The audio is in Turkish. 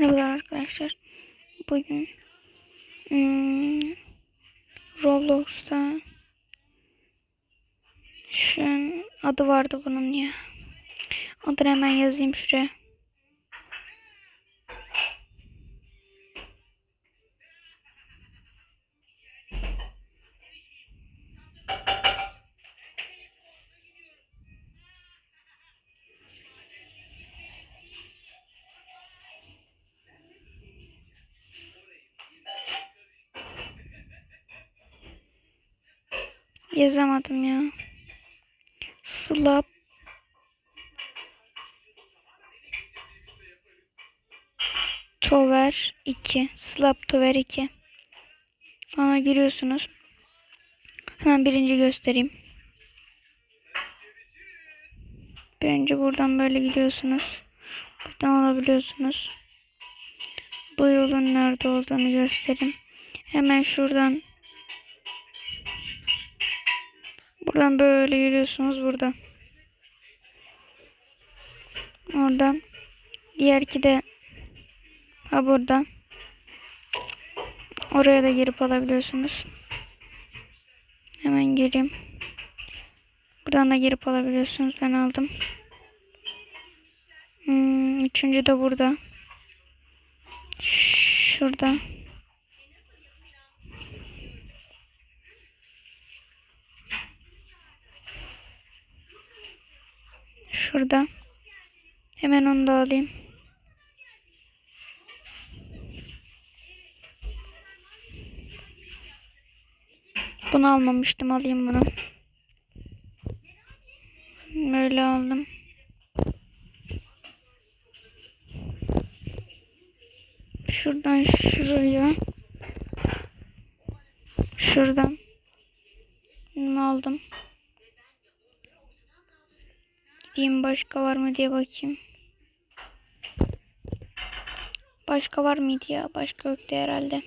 Merhabalar arkadaşlar. Bugün hmm, Roblox'ta şu adı vardı bunun ya. Adını hemen yazayım şuraya. Yazamadım ya. Slap Tower 2. Slap Tower 2. Ona giriyorsunuz. Hemen birinci göstereyim. Birinci buradan böyle gidiyorsunuz. Buradan alabiliyorsunuz. Bu yolun nerede olduğunu göstereyim. Hemen şuradan Buradan böyle yürüyorsunuz burada. Orada. Diğer iki de ha burada. Oraya da girip alabiliyorsunuz. Hemen gireyim. Buradan da girip alabiliyorsunuz. Ben aldım. Hmm, üçüncü de burada. Şurada. Şurada. Hemen onu da alayım. Bunu almamıştım. Alayım bunu. Böyle aldım. Şuradan şuraya. Şuradan. Bunu aldım. Gideyim başka var mı diye bakayım. Başka var mıydı ya? Başka yoktu herhalde.